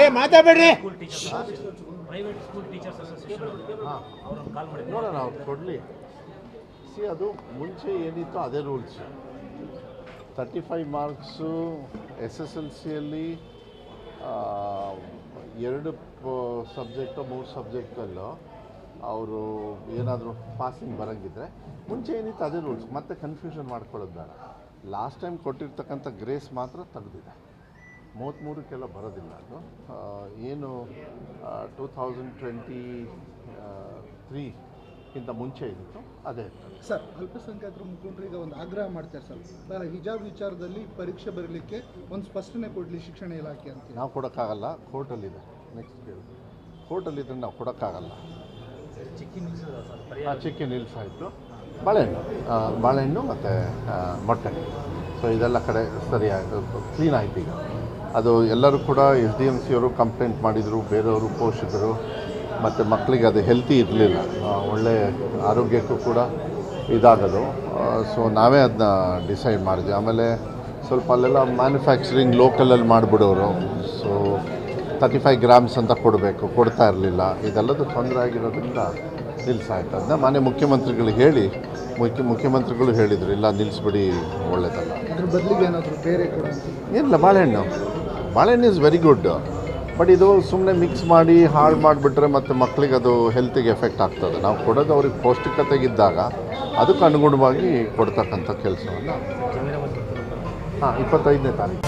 ಏ ಮಾತಾಡ್ಬೇಡ್ರಿ. Private school teachers association ಅವ್ರನ್ನ ಕಾಲ್ ಮಾಡಿದ್ರು. ನೋಡೋಣ ಅವ್ರು ಕೊಡಲಿ. ಸಿ ಅದು ಮುಂಚೆ ಏನಿತ್ತು ಅದೇ rules thirty five marks S S L ಸಿಯಲ್ಲಿ ಎರಡು ಸಬ್ಜೆಕ್ಟು ಮೂರು ಸಬ್ಜೆಕ್ಟಲ್ಲೋ ಅವರು ಏನಾದರೂ ಪಾಸಿಂಗ್ ಬರೋಂಗಿದ್ರೆ ಮುಂಚೆ ಏನಿತ್ತು ಅದೇ ರೂಲ್ಸ್ ಮತ್ತೆ ಕನ್ಫ್ಯೂಷನ್ ಮಾಡ್ಕೊಳ್ಳೋದು ಬೇಡ. ಲಾಸ್ಟ್ ಟೈಮ್ ಕೊಟ್ಟಿರ್ತಕ್ಕಂಥ ಗ್ರೇಸ್ ಮಾತ್ರ ತೆಗೆದಿದೆ. ಮೂವತ್ತ್ಮೂರಕ್ಕೆಲ್ಲ ಬರೋದಿಲ್ಲ ಅದು. ಏನು ಟೂ ಥೌಸಂಡ್ ಟ್ವೆಂಟಿ ತ್ರೀಗಿಂತ ಮುಂಚೆ ಇತ್ತು ಅದೇ ಇರ್ತದೆ. ಸರ್ ಅಲ್ಪಸಂಖ್ಯಾತರ ಈಗ ಒಂದು ಆಗ್ರಹ ಮಾಡ್ತಾರೆ ಸರ್. ಹಿಜಾಬ್ ವಿಚಾರದಲ್ಲಿ ಪರೀಕ್ಷೆ ಬರಲಿಕ್ಕೆ ಒಂದು ಸ್ಪಷ್ಟನೆ ಕೊಡಲಿ ಶಿಕ್ಷಣ ಇಲಾಖೆ ಅಂತ ನಾವು ಕೊಡೋಕ್ಕಾಗಲ್ಲ ಕೋರ್ಟಲ್ಲಿದೆ. ನೆಕ್ಸ್ಟ್ ಕೇಳಿ. ಕೋರ್ಟಲ್ಲಿದ್ದರೆ ನಾವು ಕೊಡೋಕ್ಕಾಗಲ್ಲ. ಚಿಕ್ಕಿ ನಿಲ್ಸಿದ್ರು ಸರ್? ಆ ಪರ್ಯಾಯ ಚಿಕ್ಕಿ ನಿಲ್ಸಾಯಿತು. ಬಾಳೆಹಣ್ಣು ಬಾಳೆಹಣ್ಣು ಮತ್ತು ಮೊಟ್ಟೆ. ಸೊ ಇದೆಲ್ಲ ಕಡೆ ಸರಿಯಾಗಿ ಕ್ಲೀನ್ ಆಯ್ತು ಈಗ. ಅದು ಎಲ್ಲರೂ ಕೂಡ ಎಸ್ ಡಿ ಎಂ ಸಿಯವರು ಕಂಪ್ಲೇಂಟ್ ಮಾಡಿದರು, ಬೇರೆಯವರು ಪೋಷಕರು, ಮತ್ತು ಮಕ್ಕಳಿಗೆ ಅದು ಹೆಲ್ತಿ ಇರಲಿಲ್ಲ. ಒಳ್ಳೆ ಆರೋಗ್ಯಕ್ಕೂ ಕೂಡ ಇದಾಗೋದು. ಸೊ ನಾವೇ ಅದನ್ನ ಡಿಸೈಡ್ ಮಾಡಿದ್ವಿ. ಆಮೇಲೆ ಸ್ವಲ್ಪ ಅಲ್ಲೆಲ್ಲ ಮ್ಯಾನುಫ್ಯಾಕ್ಚರಿಂಗ್ ಲೋಕಲಲ್ಲಿ ಮಾಡಿಬಿಡೋರು. ತರ್ಟಿ ಫೈವ್ ಗ್ರಾಮ್ಸ್ ಅಂತ ಕೊಡಬೇಕು. ಕೊಡ್ತಾ ಇರಲಿಲ್ಲ. ಇದೆಲ್ಲದು ತೊಂದರೆ ಆಗಿರೋದ್ರಿಂದ ನಿಲ್ಲಿಸಾಯ್ತು ಅದನ್ನ ಮನೆ ಮುಖ್ಯಮಂತ್ರಿಗಳು ಹೇಳಿ ಮುಖ್ಯ ಮುಖ್ಯಮಂತ್ರಿಗಳು ಹೇಳಿದರು ಇಲ್ಲ ನಿಲ್ಲಿಸ್ಬಿಡಿ ಒಳ್ಳೆಯದಲ್ಲ ಅದ್ರ ಬದಲಿಗೆ ಏನಾದರೂ ಬೇರೆ ಕೊಡ ಏನಿಲ್ಲ ಬಾಳೆಹಣ್ಣು. ಬಾಳೆಹಣ್ಣು ಇಸ್ ವೆರಿ ಗುಡ್ ಬಟ್ ಇದು ಸುಮ್ಮನೆ ಮಿಕ್ಸ್ ಮಾಡಿ ಹಾಳು ಮಾಡಿಬಿಟ್ರೆ ಮತ್ತು ಮಕ್ಕಳಿಗೆ ಅದು ಹೆಲ್ತಿಗೆ ಎಫೆಕ್ಟ್ ಆಗ್ತದೆ. ನಾವು ಕೊಡೋದು ಅವ್ರಿಗೆ ಪೌಷ್ಟಿಕತೆಗಿದ್ದಾಗ ಅದಕ್ಕೆ ಅನುಗುಣವಾಗಿ ಕೊಡ್ತಕ್ಕಂಥ ಕೆಲಸವನ್ನು. ಹಾಂ ಇಪ್ಪತ್ತೈದನೇ ತಾರೀಕು.